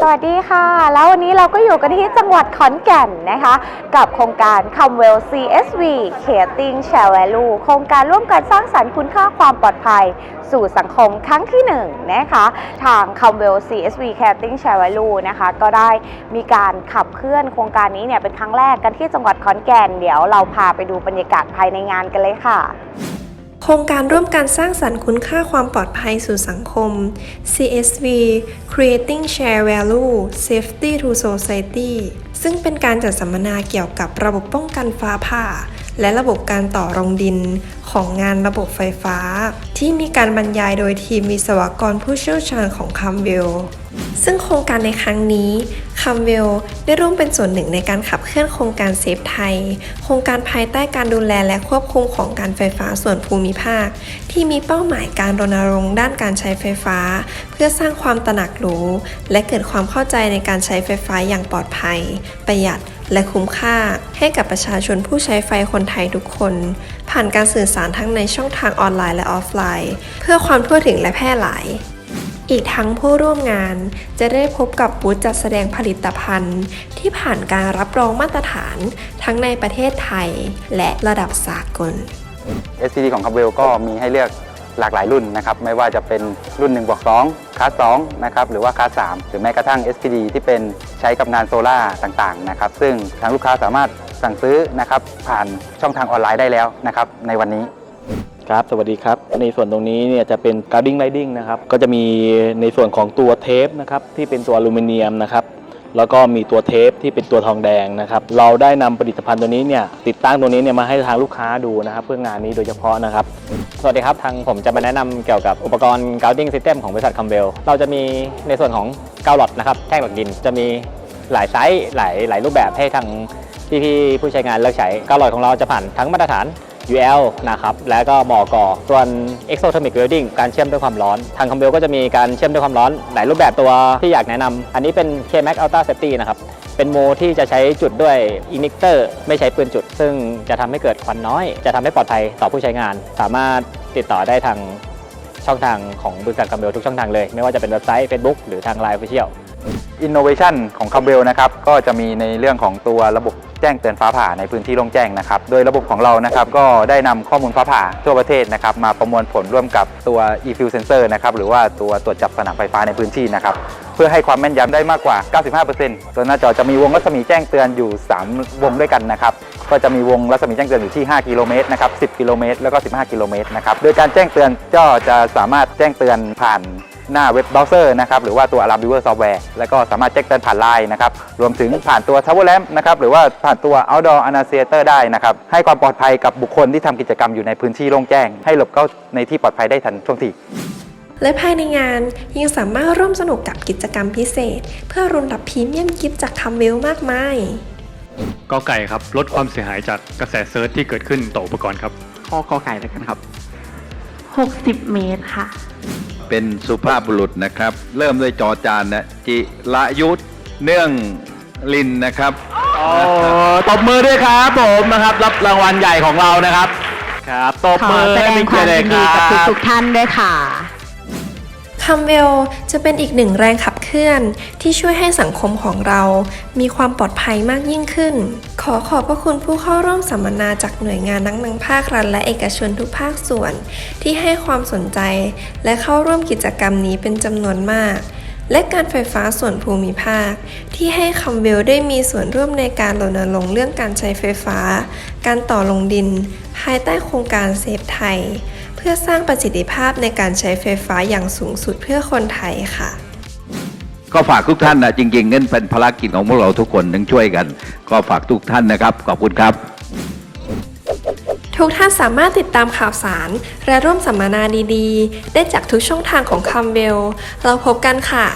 สวัสดีค่ะ แล้ววันนี้เราก็อยู่กันที่จังหวัดขอนแก่นนะคะ กับโครงการ Comwell CSV Creating Share Value โครงการร่วมกันสร้างสรรค์คุณค่าความปลอดภัย สู่สังคมครั้งที่หนึ่งนะคะ ทาง Comwell CSV Creating Share Value นะคะ ก็ได้มีการขับเคลื่อนโครงการนี้เนี่ยเป็นครั้งแรกกันที่จังหวัดขอนแก่น เดี๋ยวเราพาไปดูบรรยากาศภายในงานกันเลยค่ะ โครงการร่วมการสร้างสรรค์คุณค่าความปลอดภัยสู่สังคม CSV Creating Share Value Safety to Society ซึ่งเป็นการจัดสัมมนาเกี่ยวกับระบบป้องกันฟ้าผ่า และระบบการต่อรองดินของงานระบบไฟฟ้า ที่มีการบรรยายโดยทีมวิศวกรผู้เชี่ยวชาญของคัมเวลซึ่งโครงการในครั้งนี้คัมเวลได้ร่วมเป็นส่วนหนึ่งในการขับเคลื่อนโครงการเซฟไทย โครงการภายใต้การดูแลและควบคุมของการไฟฟ้าส่วนภูมิภาค ที่มีเป้าหมายการรณรงค์ด้านการใช้ไฟฟ้า เพื่อสร้างความตระหนักรู้ และเกิดความเข้าใจในการใช้ไฟฟ้าอย่างปลอดภัย ประหยัด และคุ้มค่าให้กับประชาชนผู้ใช้ไฟคนไทยทุกคน ผ่านการสื่อสารทั้งในช่องทางออนไลน์และออฟไลน์ เพื่อความทั่วถึงและแพร่หลาย อีกทั้งผู้ร่วมงานจะได้พบกับบูธจัดแสดงผลิตภัณฑ์ ที่ผ่านการรับรองมาตรฐานทั้งในประเทศไทย และระดับสากล STD ของคับเวลก็มีให้เลือก หลากหลายรุ่นนะครับไม่ว่าจะเป็นรุ่น1บวก2คลาส2นะครับหรือว่าคลาส3หรือแม้กระทั่ง SPD ที่เป็นใช้กับงานโซล่าต่างๆนะครับซึ่งทางลูกค้าสามารถสั่งซื้อนะครับผ่านช่องทางออนไลน์ได้แล้วนะครับในวันนี้ครับสวัสดีครับ ในส่วนตรงนี้เนี่ยจะเป็น guarding lighting นะครับก็จะมีในส่วนของตัวเทปนะครับที่เป็นตัวอลูมิเนียมนะครับ แล้วก็มีตัวเทปที่เป็นตัวทองแดงนะครับเราได้นำผลิตภัณฑ์ตัวนี้เนี่ยติดตั้งตัวนี้เนี่ยมาให้ทางลูกค้าดูนะครับเพื่องานนี้โดยเฉพาะนะครับสวัสดีครับทางผมจะมาแนะนำเกี่ยวกับอุปกรณ์ gouting system ของบริษัทคัมเบลเราจะมีในส่วนของเกาหลอดนะครับแท่งหลอดดินจะมีหลายไซส์หลายหลายรูปแบบให้ทางพี่ๆผู้ใช้งานเลือกใช้เกาหลอดของเราจะผ่านทั้งมาตรฐาน UL นะครับแล้วก็มอกส่วน exothermic welding การเชื่อมด้วยความร้อน ทางคัมเบลก็จะมีการเชื่อมด้วยความร้อนหลายรูปแบบตัวที่อยากแนะนำอันนี้เป็น K-Max Ultra Safety นะครับเป็นโมที่จะใช้จุดด้วยอินิเตอร์ไม่ใช้ปืนจุด ซึ่งจะทำให้เกิดควันน้อย จะทำให้ปลอดภัยต่อผู้ใช้งาน สามารถติดต่อได้ทางช่องทางของบริษัทกัมเบลทุกช่องทางเลย ไม่ว่าจะเป็นเว็บไซต์ Facebook หรือทาง Line Official Innovation ของคับเวลนะครับ ก็จะมีในเรื่องของตัวระบบ แจ้งเตือนฟ้าผ่าในพื้นที่โล่งแจ้งนะครับ โดยระบบของเรานะครับก็ได้นำข้อมูลฟ้าผ่าทั่วประเทศนะครับมาประมวลผลร่วมกับตัว e-fuel sensor นะครับหรือว่าตัวตรวจจับสนามไฟฟ้าในพื้นที่นะครับเพื่อให้ความแม่นยำได้มากกว่า 95%ตัวหน้าจอจะมีวงรัศมีแจ้งเตือนอยู่ 3 วงด้วยกันนะครับก็จะมีวงรัศมีแจ้งเตือนอยู่ที่ 5 กิโลเมตรนะครับ 10 กิโลเมตร แล้วก็ 15 กิโลเมตรนะครับ โดยการแจ้งเตือนก็จะสามารถแจ้งเตือนผ่าน หน้าเว็บเบราว์เซอร์นะครับหรือว่าตัว Alarm Viewer Software แล้วก็สามารถแจ้งเตือนผ่านไลน์นะครับรวมถึงผ่านตัว Tower Lamp นะครับหรือว่าผ่านตัว Outdoor Annunciator ได้นะครับให้ความปลอดภัยกับบุคคลที่ทำกิจกรรมอยู่ในพื้นที่โล่งแจ้ง ให้หลบเข้าในที่ปลอดภัยได้ทันท่วงทีและภายในงานยังสามารถร่วมสนุกกับกิจกรรมพิเศษ เพื่อรุนรับพรีเมียมกิฟต์จากคัมเวลมากมายกอไก่ครับลดความเสียหายจากกระแสเซิร์ชที่เกิดขึ้นต่ออุปกรณ์ครับข้อกอไก่แล้วกันครับ 60 เมตรค่ะ เป็นสุภาพบุรุษนะครับ เริ่มด้วยจอจานนะจิระยุทธเนื่องลินนะครับโอ้ตบมือด้วยครับผมนะครับ รับรางวัลใหญ่ของเรานะครับ ครับตบขอมือแสดงให้ความเกียรติยินเลดียกับครับทุกๆท่านด้วยค่ะ คัมเวลจะเป็นอีกหนึ่งแรงขับเคลื่อนที่ช่วยให้สังคมของเรามีความปลอดภัยมากยิ่งขึ้น ขอขอบพระคุณผู้เข้าร่วมสัมมนาจากหน่วยงานทั้งนังภาครัฐและเอกชนทุกภาคส่วน ที่ให้ความสนใจ และเข้าร่วมกิจกรรมนี้เป็นจำนวนมาก และการไฟฟ้าส่วนภูมิภาค ที่ให้คัมเวลได้มีส่วนร่วมในการรณรงค์เรื่องการใช้ไฟฟ้า การต่อลงดิน ภายใต้โครงการเซฟไทย เพื่อสร้างประสิทธิภาพในการใช้ไฟฟ้าอย่างสูงสุดเพื่อคนไทยค่ะ ก็ฝากทุกท่านนะจริงๆนั่นเป็นภารกิจของพวกเราทุกคนต้องช่วยกัน ก็ฝากทุกท่านนะครับ ขอบคุณครับ ทุกท่านสามารถติดตามข่าวสาร และร่วมสัมมนาดีๆ ได้จากทุกช่องทางของคัมเบล เราพบกันค่ะ